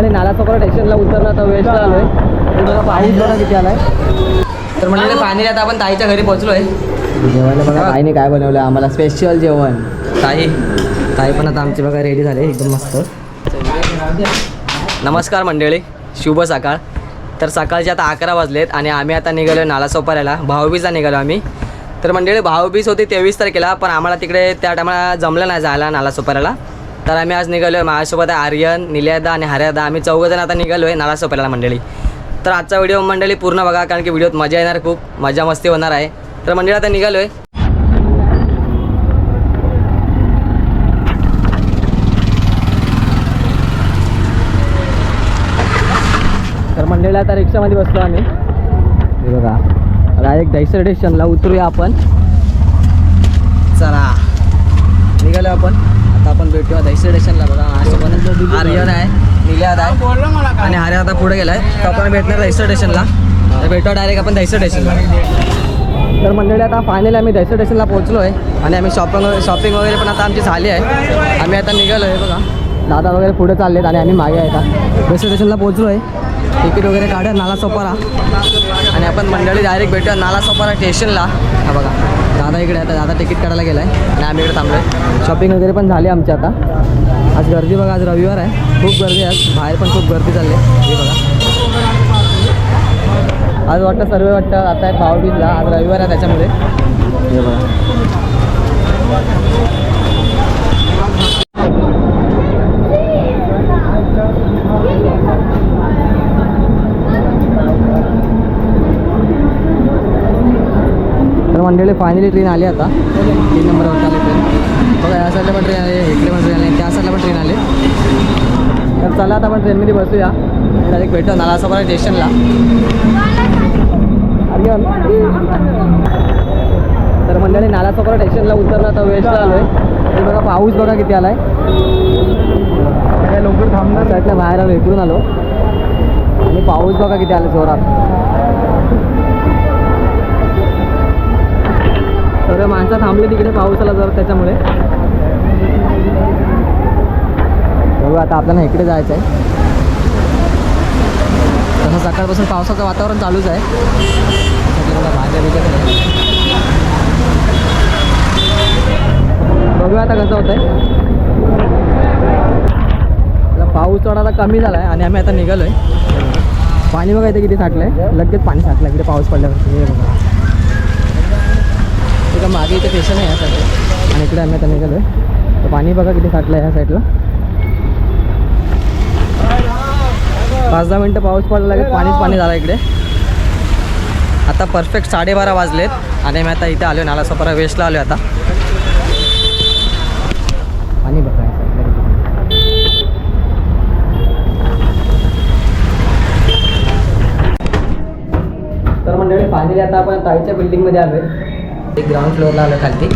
मंडळी नालासोपारा स्टेशनला उतरला तर आलोय तर बघा पाणी बघा किती आलाय. तर मंडळी पाणी आता आपण ताईच्या घरी पोहोचलोय. जेवायला बघा ताईने काय बनवलं आम्हाला स्पेशल जेवण. ताई. ताई पण आता आमची बघा रेडी झाले एकदम मस्त. नमस्कार मंडळी शुभ सकाळ. तर सकाळचे आता अकरा वाजलेत आणि आम्ही आता निघालो नालासोपाऱ्याला. भाऊबीजला निघालो आम्ही. तर मंडळी भाऊबीज होती तेवीस तारखेला पण आम्हाला तिकडे त्या टायमाला जमलं नाही जायला नालासोपाऱ्याला. तर आम्ही आज निघालो आहे माझ्यासोबत आहे आर्यन निलयादा आणि हर्यादा. आम्ही चौघजण आता निघालो आहे नालासोपाऱ्याला मंडळी. तर आजचा व्हिडिओ मंडळी पूर्ण बघा कारण की व्हिडिओत मजा येणार खूप मजा मस्ती होणार आहे. तर मंडळी आता निघालो आहे तर मंडळीला आता रिक्षामध्ये बसलो आम्ही. बघा डायरेक्ट दहिसर स्टेशनला उतरूया आपण. चला निघालो आपण. आपण भेटूया. स्टेशनला बघा. माझ्यासोबत आर्यन आहे निल्याद आहे. आणि आर्य आता पुढे गेलाय. तर आपण भेटणार दहिसर स्टेशनला तर भेटूया डायरेक्ट आपण दहिसर स्टेशनला तर मंडळी आता फायनली आम्ही दहिसर स्टेशनला पोहोचलो आहे आणि आम्ही शॉपिंग शॉपिंग वगैरे पण आता आमची झाली आहे. आम्ही आता निघालो आहे बघा. दादा वगैरे पुढे चाललेत आणि आम्ही मागे आहे आता दहिसर स्टेशनला पोहोचलो आहे तिकीट वगैरे काढूया नाला सोपारा. आणि आपण मंडळी डायरेक्ट भेटूया नाला सोपारा स्टेशनला हा बघा. दादा इकडे आता दादा तिकीट काढायला गेला आहे आणि आम्ही इकडे थांबलो आहे शॉपिंग वगैरे पण झाली आमची आता. आज गर्दी बघा आज रविवार आहे. खूप गर्दी आहे आज. बाहेर पण खूप गर्दी चालली आहे. हे बघा. आज वाटतं सर्व वाटतं आता आहे भाऊबीजला आज रविवार आहे त्याच्यामुळे हे बघा. मंडळी फायनली ट्रेन आली आता. तीन नंबरवर आली ट्रेन बघा या साईडला पण ट्रेन आली इकडे पण ट्रेन आली त्या साईडला पण ट्रेन आली. तर चला आता आपण ट्रेनमध्ये बसूया. डायरेक्ट भेटू नालासोपारा स्टेशनला तर मंडळी नालासोपारा स्टेशनला उतरला तर वेस्टला आलो आहे. तर बघा पाऊस बघा किती आला आहे लवकर थांबणार? साईडला बाहेर आलो इकडून आलो. आणि पाऊस बघा किती आला जोरात. तर माणसं थांबली तिकडे पाऊस आला जर त्याच्यामुळे. बघू आता आपल्याला इकडे जायचं आहे तसं सकाळपासून पावसाचं वातावरण चालूच आहे. भाज्या बिज्या बघूया आता कसं होतंय. आहे पाऊस थोडा आता कमी झाला आहे आणि आम्ही आता निघालो आहे पाणी बघा इथे किती साठलं आहे लगेच पाणी साठलं इकडे पाऊस पडल्यावर हे बघा. इकडे मागे इथे स्टेशन आहे या साईडला आणि इकडे आम्ही आता निघालो आहे तर पाणी बघा किती फाटलं आहे ह्या साईडला पाच दहा मिनटं पाऊस पडला लागेल पाणीच पाणी झालं इकडे. आता परफेक्ट साडेबारा वाजलेत. आणि मी आता इथे आलो नालासोपारा वेस्टला आलो आता. पाणी बघा तर मंडळी फायनली आता आपण ताईच्या बिल्डिंगमध्ये आलो आहे एक ग्राउंड फ्लोअरला आलं खालती.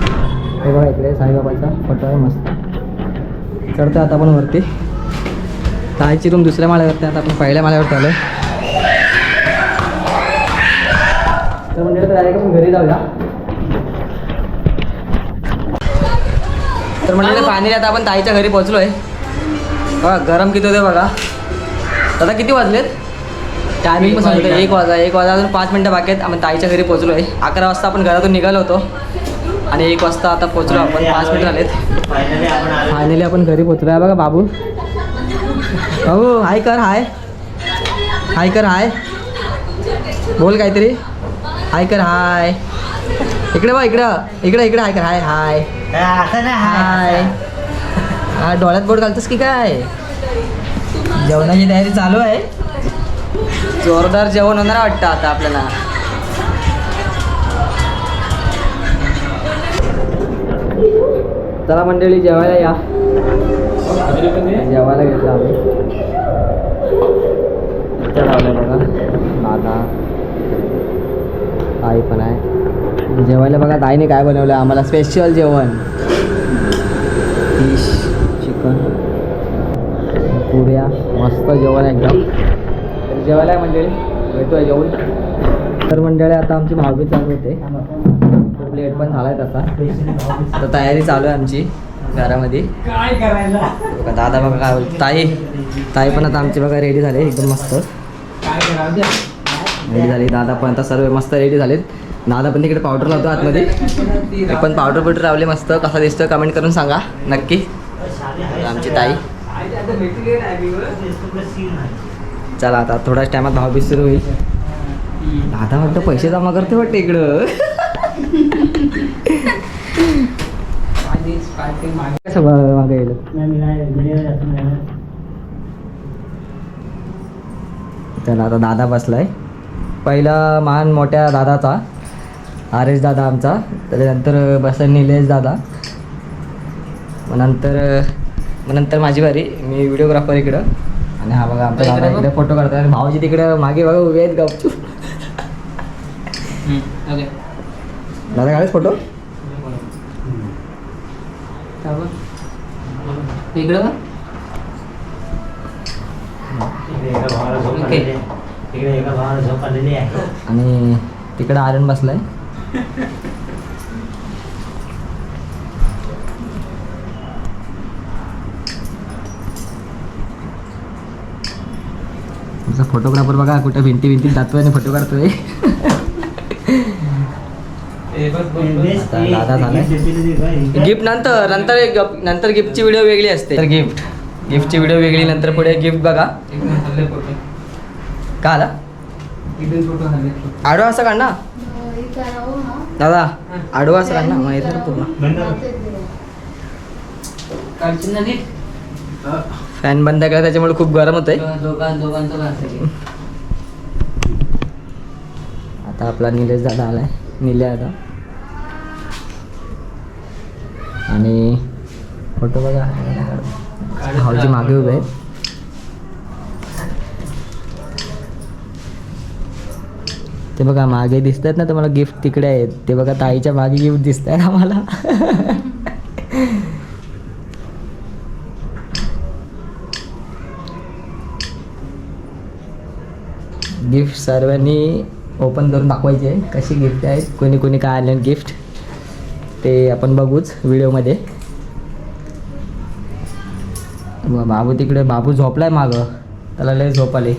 हे बघा इकडे साईबाबाचा फोटो आहे मस्त. चढतो आता आपण वरती. ताईची रूम दुसऱ्या माळ्यावरती आता आपण पहिल्या माळ्यावरती आलो तर म्हणजे डायरेक्ट आपण घरी जाऊया. तर म्हणजे पाणी आता आपण ताईच्या घरी पोहोचलो आहे बघा गरम किती होते बघा. दादा किती वाजलेत? टायमिंग पण सांगतो एक वाजा एक वाजा अजून पाच मिनटं बाकी आहेत. आपण ताईच्या घरी पोहोचलो आहे अकरा वाजता आपण घरातून निघालो होतो. आणि एक वाजता आता पोहोचलो आपण. पाच मिनिट झालेत. फायनली आपण घरी पोहोचलो. आहे बघा बाबू. बाबू हाय कर हाय हाय कर हाय बोल काहीतरी. हाय कर हाय इकडे बघ इकडं. इकडे इकडे हाय कर हाय हाय हाय हा डोळ्यात बोट घालतोस की काय? जेवणाची तयारी चालू आहे. जोरदार जेवण होणार वाटतं आता आपल्याला. चला मंडळी जेवायला या. जेवायला घेतलं आम्ही. लावलं बघा. दादा आई पण आहे. जेवायला बघा ताईने काय बनवलं आम्हाला स्पेशल जेवण. फिश चिकन पुऱ्या. मस्त जेवण आहे एकदम. जेवायला आहे मंडळी भेटूया जेवण तर मंडळी आता आमची भावबी चालू होते. खूप लेट पण झाला आहे तसा. तर तयारी चालू आहे आमची घरामध्ये. काय करायला? बघा दादा बघा काय बोलतो. ताई ताई पण आता आमची बघा रेडी झाले एकदम मस्त. रेडी झाली. दादा पण आता सर्व मस्त रेडी झालेत. दादा पण तिकडे पावडर लावतो आतमध्ये. पण पावडर बिवडर लावले मस्त. कसा दिसतो कमेंट करून सांगा नक्की. आमची ताई. चला आता थोड्याच टायमात भाव सुरू होईल. दादा वाटतं पैसे जमा करते वाटतं इकडं. मागे. चला आता दादा बसलाय. पहिला महान मोठ्या दादाचा आर एस दादा आमचा त्याच्यानंतर बसला निलेश दादा. मग नंतर मग नंतर माझी बारी मी व्हिडिओग्राफर इकडं. आणि हा बघा आमचा दादा इकडे फोटो काढतात आणि भाऊजी तिकडे मागे बघा उभे आहेत गपचूप. दादा काढेल फोटो? इकडं. आणि तिकडे आर्यन बसलाय. फोटोग्राफर बघा कुठे भिंती भिंतीत जातोय आणि फोटो काढतोय. दादा झालाय. गिफ्ट नंतर नंतर एक नंतर गिफ्टची व्हिडिओ वेगळी असते. तर गिफ्ट गिफ्टची व्हिडिओ वेगळी नंतर पुढे गिफ्ट बघा. का आला. आडवा असं काढ ना. दादा आडवा असं काढ ना मग येतं पूर्ण? फॅन बंद केला त्याच्यामुळे खूप गरम दोघांचं काढायचं. आता आपला निलेश दादा आलाय. निले आता आणि फोटो बघा. भाऊजी मागे उभे आहेत. ते बघा मागे दिसत आहेत ना तुम्हाला गिफ्ट तिकडे आहेत. ते बघा ताईच्या मागे गिफ्ट दिसत आहेत आम्हाला. गिफ्ट सर्वांनी ओपन करून दाखवायचे. कशी गिफ्ट आहेत कोणी कोणी काय आले गिफ्ट ते आपण बघूच व्हिडिओमध्ये. बाबू तिकडे बाबू झोपलाय माग. त्याला लय झोप आली.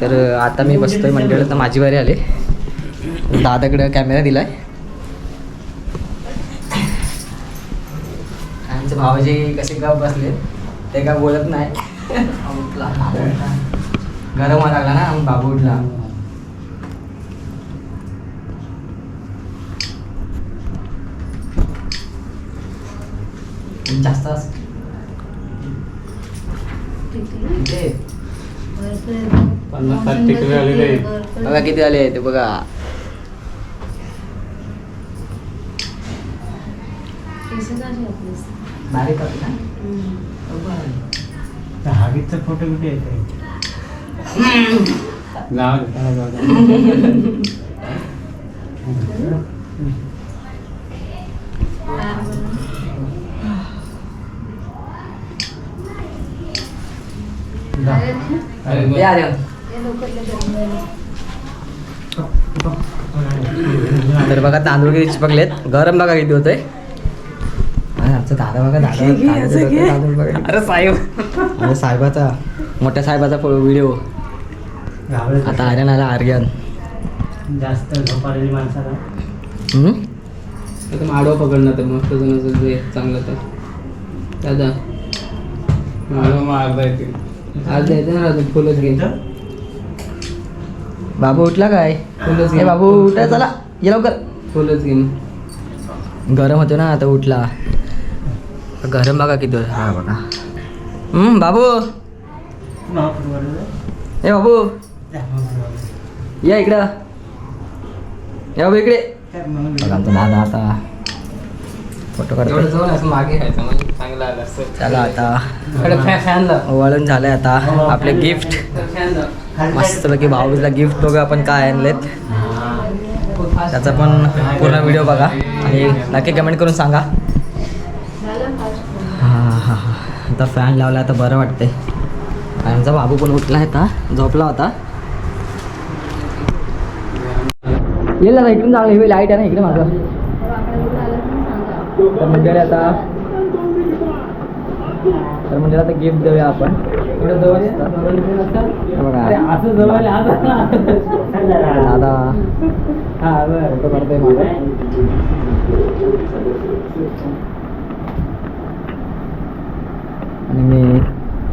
तर आता मी बसतोय मंडळात तर माझी बारी आली. दादाकडे कॅमेरा दिलाय. आमचे भावाजी कसे गप बसले. ते काय बोलत नाही. गरम व्हायला लागला ना मग बाबू उठला जास्त. बघा किती आले ते बघा बारीक होते ना? फोटो कुठे येते. जाऊ जाऊ तर बघा तांदूळ किती चिपकलेत. गरम बघा किती होतंय. आमचा दादा बघा दादा. अरे साहेब. आणि साहेबाचा मोठ्या साहेबाचा व्हिडिओ आता आर्यन आला आर्यन. जास्त झोप आलेली माणसाला आडवा पकडणार तर मस्त जण चांगलं तर. दादा. अर्धा येते अर्धा येते ना अजून फुलच घे. बाबू उठला काय? फुलच घे. बाबू उठा चला. ये लवकर. फुलच घे मग. गरम होतो ना आता उठला. गरम बघा किती. हा बघा. हम्म बाबू. ए बाबू. या इकडं. या बाबू इकडे. बघा आमचा दादा आता फोटो काढतो मागे खायचं म्हणजे चांगलं आलं असतं. चला आता. वळण झालंय आता. आपले गिफ्ट फॅन लाव मस्तपैकी भाऊबीजला गिफ्ट बघा आपण काय आणलेत. त्याचा पण पूर्ण व्हिडिओ बघा. आणि नक्की कमेंट करून सांगा हां हां हां आता फॅन लावला तर बरं वाटतंय. फॅनचा बाबू पण उठला आहे आता. झोपला होता. येईल ना इकडून चांगलं हे लाइट आहे ना इकडे माझं तर म्हणजे आता तर म्हणजे आता गिफ्ट देऊया आपण. दादा. हा आणि मी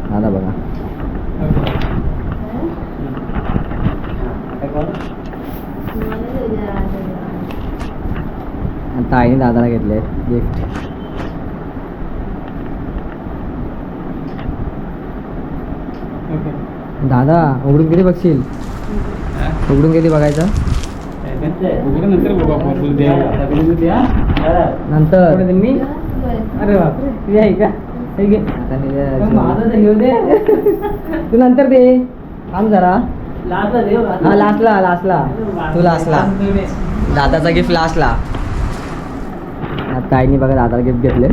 दादा बघा. आणि ताईने दादाला घेतले गिफ्ट. दादा उघडून किती बघशील? उघडून किती बघायचं? नंतर. आता मी? अरे बापरे आहे का? हे तू नंतर दे. थांब जरा. देऊ हा लास्टला. लास्टला तू लास्टला. दादाचा गिफ्ट लास्टला. आता ताईने बघा दादाला गिफ्ट घेतले.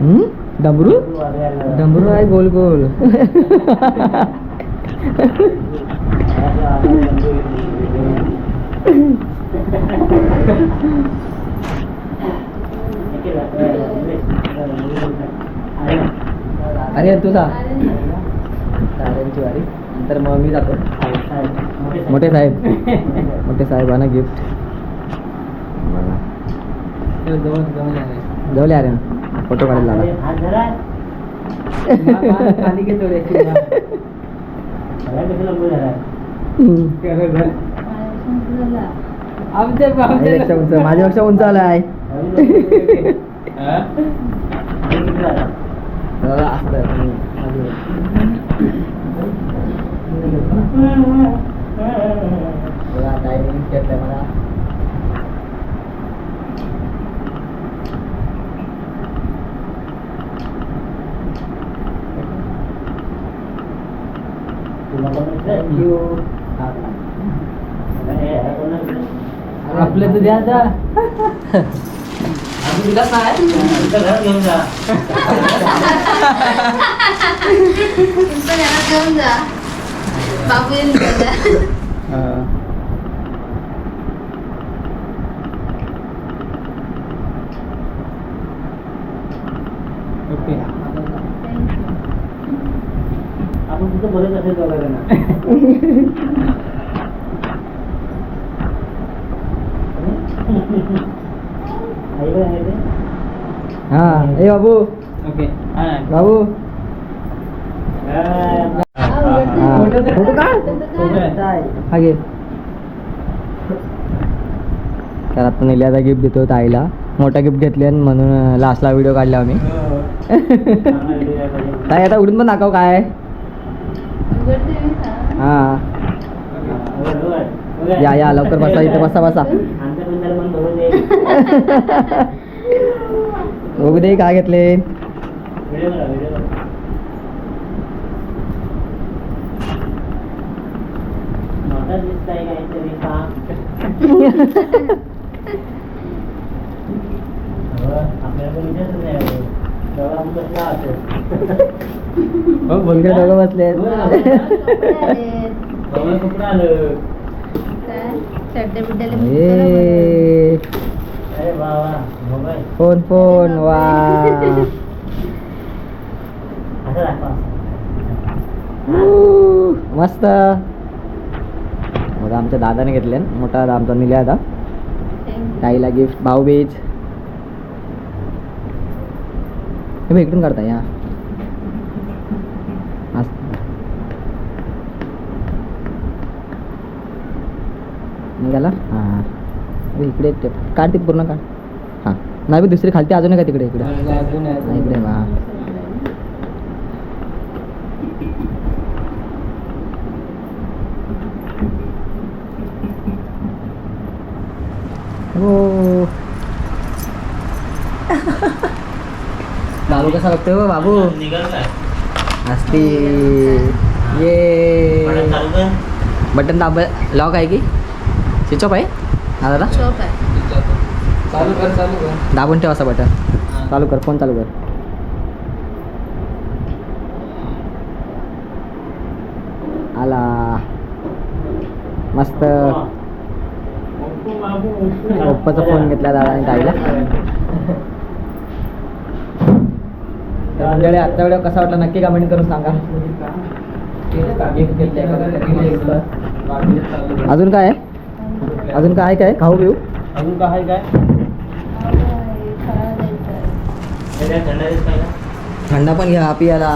हम्म? डमरू? डमरू आहे गोल गोल अरे तुझा ताऱ्यांची वारी. नंतर मग मी जातो. मोठे साहेब. मोठे साहेबांना गिफ्ट जवळ अरे फोटो काढायला लागा. मा- मा- खाली घेतो रे किंवा. हम्म. खरं घर. आमच्या माझ्यापेक्षा उंच माझ्यापेक्षा उंच आला आहे हा? दादा, असं आहे. हम्म. बघा, ताईने gift घेतलंय मला Thank you. आपलं तर द्या जा अजून दिलाच नाही तुमचं घरात घेऊन जा बाबू येईल तुझ्या. ओके आपण तिथं बोलत असेल बघायला ना आई काय आहे ते? हा ए बाबू ओके हा बाबू हा. हा. फोटो काढ. हा तर आता निल्याचा गिफ्ट देतो ताईला मोठा गिफ्ट घेतले म्हणून लास्टला व्हिडिओ काढला आम्ही. ताई आता उडून पण दाखव काय? हा. या या लवकर बसा इथे बसा बसा आमच्या पण जरा मन बघून दे. बघू दे काय घेतले Video बघा, video बघा. मोठा दिसतंय काहीतरी का? हो, बसला. हो बोलके दोघं बसले? काय? चड्डे बिड्डेले फोन फोन वा. मस्त. बघा आमच्या दादाने घेतले मोठा आमचा निल्या आता. ताईला गिफ्ट भाऊबीज. हे इकडून काढता या. मस्त. निघाला? हां. हे इकडे ते- काढ ते पूर्ण काढ. हां. नाही बी दुसरी खालती अजून आहे का तिकडे इकडे. अजून आहे. इकडे हां हो. बाबू कसा बघतोय हो बाबू? काय असती ये. बटन दाब लॉक आहे की? स्विच ऑफ आहे? दादा शॉप आहे. चालू कर चालू कर. दाबून ठेव असं बटन. चालू कर फोन चालू कर. आला. मस्त. पप्पाचा फोन घेतला दादाने ताईला. तर मंडळी आजचा व्हिडिओ कसा वाटला? नक्की कमेंट करून सांगा. अजून काय आहे? अजून काय काय? खाऊ पिऊ? अजून काय काय? थंड पण घ्या पियाला.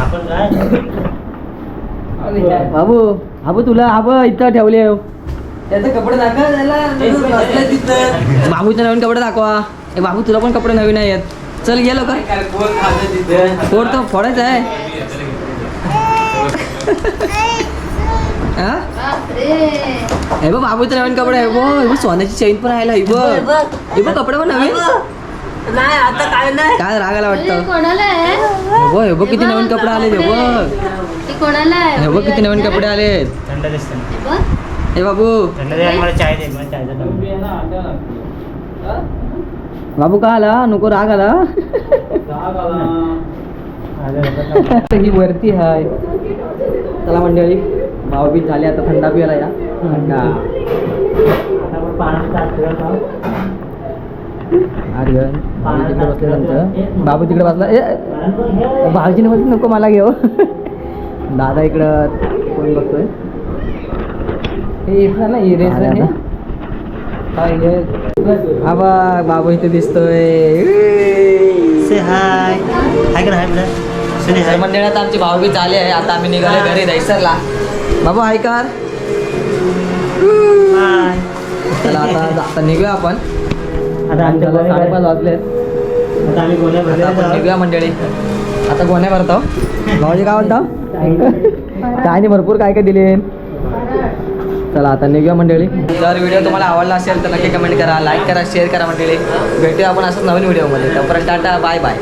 आपण काय? बाबू बाबू तुला आबा इथं ठेवले त्याचे कपडे दाखवा त्याला. बाबूचे नवीन कपडे दाखवा. ए बाबू तुला पण कपडे नवीन आहेत. चल गेलो का फोड तर फोडायचं आहे. हा? बघ बाबूचे नवीन कपडे आहे बघ बघ सोन्याची चेन पण राहिला हे बघ. हे बघ कपडे पण नवीन. नाही आता काय नाही. काय रागाला हे वाटतं कोणाला आहे? हे बघ किती नवीन कपडे आले हे बघ. हे कोणाला आहे? हे बघ किती नवीन कपडे आले थंड दिसतं हे बाबू. थंड दे मला चाय दे मला चायचा बाबू का आला? नको राग आला. ही वरती आहे चला मंडळी. भाऊबीज झाली आता थंडा पियाला या थंडा आर्यन बाबू तिकडे बसले त्यांचं बाबू तिकडे बसला. ए भाऊजीने बसले नको मला घेऊ. दादा इकडं कोण बघतोय? हे ना इरेस हा बघ बाबू इथे दिसतोय. से हाय हाय कर हाय मंडळात आमची भाऊबीज झाली आहे. आता आम्ही निघालो घरी दहिसरला. बाबू हाय कार हाय चला आता आता निघूया आपण. आता आमच्या आमच्याला साडेपाच वाजलेत. आता आम्ही गोण्या आता भरलेल्या आपण आहोत. निघूया मंडळी. आता गोण्या भरतो. भाऊजी काय म्हणतो? काय नाही भरपूर काय काय दिले. चला आता निघूया मंडळी. जर व्हिडिओ तुम्हाला आवडला असेल तर नक्की कमेंट करा लाईक करा शेअर करा मंडळी. भेटूया आपण असंच नवीन व्हिडिओमध्ये. तोपर्यंत टाटा बाय बाय